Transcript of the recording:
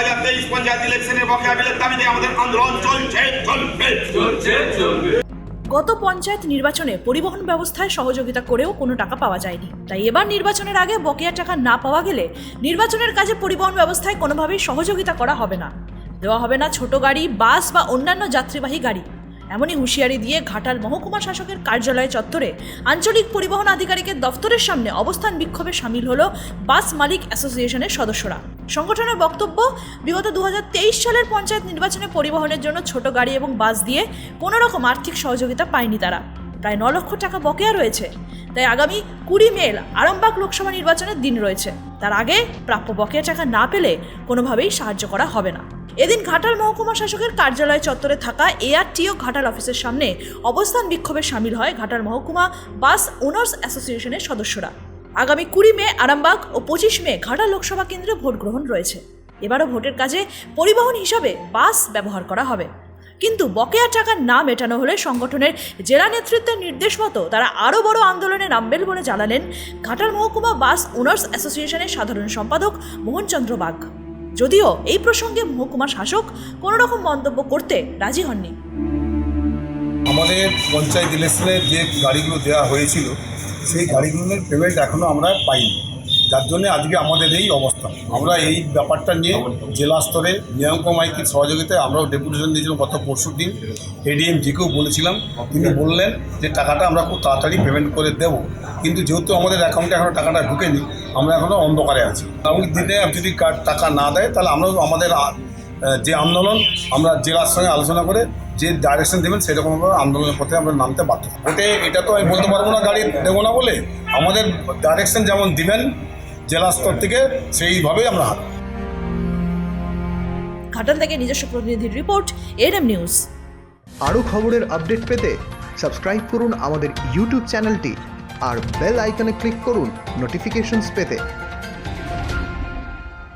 হাজার তেইশ পঞ্চায়েত ইলেকশনের বকেয়া বিলের দাবিতে আমাদের আন্দোলন চলছে চলবে। চলছে চলবে। গত পঞ্চায়েত নির্বাচনে পরিবহন ব্যবস্থায় সহযোগিতা করেও কোনো টাকা পাওয়া যায়নি। তাই এবার নির্বাচনের আগে বকেয়া টাকা না পাওয়া গেলে নির্বাচনের কাজে পরিবহন ব্যবস্থায় কোনোভাবেই সহযোগিতা করা হবে না। দেওয়া হবে না ছোট গাড়ি বাস বা অন্যান্য যাত্রীবাহী গাড়ি। এমনই হুঁশিয়ারি দিয়ে ঘাটাল মহকুমা শাসকের কার্যালয় চত্বরে আঞ্চলিক পরিবহন আধিকারিকের দফতরের সামনে অবস্থান বিক্ষোভে সামিল হলো বাস মালিক অ্যাসোসিয়েশনের সদস্যরা। সংগঠনের বক্তব্য, বিগত দু হাজার তেইশ সালের পঞ্চায়েত নির্বাচনে পরিবহনের জন্য ছোট গাড়ি এবং বাস দিয়ে কোনো রকম আর্থিক সহযোগিতা পায়নি তারা। প্রায় ন লক্ষ টাকা বকেয়া রয়েছে। তাই আগামী কুড়ি মে আরামবাগ লোকসভা নির্বাচনের দিন রয়েছে। তার আগে প্রাপ্য বকেয়া টাকা না পেলে কোনোভাবেই সাহায্য করা হবে না। এদিন ঘাটাল মহকুমা শাসকের কার্যালয় চত্বরে থাকা এআরটিও ঘাটাল অফিসের সামনে অবস্থান বিক্ষোভে সামিল হয় ঘাটাল মহকুমা বাস ওনার্স অ্যাসোসিয়েশনের সদস্যরা। আগামী কুড়ি মে, আরামবাগ ও পঁচিশ মে ঘাটা লোকসভা কেন্দ্রে ভোট গ্রহণ রয়েছে। এবারও ভোটের কাজে পরিবহন হিসাবে বাস ব্যবহার করা হবে। কিন্তু বকেয়া টাকা না মেটানো হলে সংগঠনের জেলা নেতৃত্বের নির্দেশ মতো তারা আরও বড় আন্দোলনে নামবেন বলে জানালেন ঘাটাল মহকুমা বাস ওনার্স অ্যাসোসিয়েশনের সাধারণ সম্পাদক মোহনচন্দ্র বাগ। যদিও এই প্রসঙ্গে মহকুমা শাসক কোনো রকম মন্তব্য করতে রাজি হননি। আমাদের পঞ্চায়েত ইলেকশনে যে গাড়িগুলো দেওয়া হয়েছিল, সেই গাড়িগুলোর পেমেন্ট এখনও আমরা পাইনি। যার জন্য আজকে আমাদের এই অবস্থা। আমরা এই ব্যাপারটা নিয়ে জেলা স্তরে নিয়ঙ্ক মাইকির সহযোগিতায় আমরাও ডেপুটেশন দিয়েছিলাম গত পরশু দিন। এডিএম জিকেও বলেছিলাম, তিনি বললেন যে টাকাটা আমরা খুব তাড়াতাড়ি পেমেন্ট করে দেব। কিন্তু যেহেতু আমাদের অ্যাকাউন্টে এখনও টাকাটা ঢুকেনি, আমরা এখনও অন্ধকারে আছি। আগামী দিনে যদি টাকা না দেয়, তাহলে আমরাও আমাদের যে আন্দোলন, আমরা জেলার সঙ্গে আলোচনা করে যে ডাইরেকশন দেবেন সেরকমভাবে আন্দোলনের পথে আমরা নামতে বাধ্য। ওতে এটা তো আমি বলতে পারব না গাড়ি দেবো না বলে। আমাদের ডাইরেকশন যেমন দিবেন জেলা স্তর থেকে সেইভাবেই আমরা হাঁটবো। ঘাটাল থেকে নিজস্ব প্রতিনিধির রিপোর্ট এনএম নিউজ আরও খবরের আপডেট পেতে সাবস্ক্রাইব করুন আমাদের ইউটিউব চ্যানেলটি আর বেল আইকনে ক্লিক করুন নোটিফিকেশনস পেতে।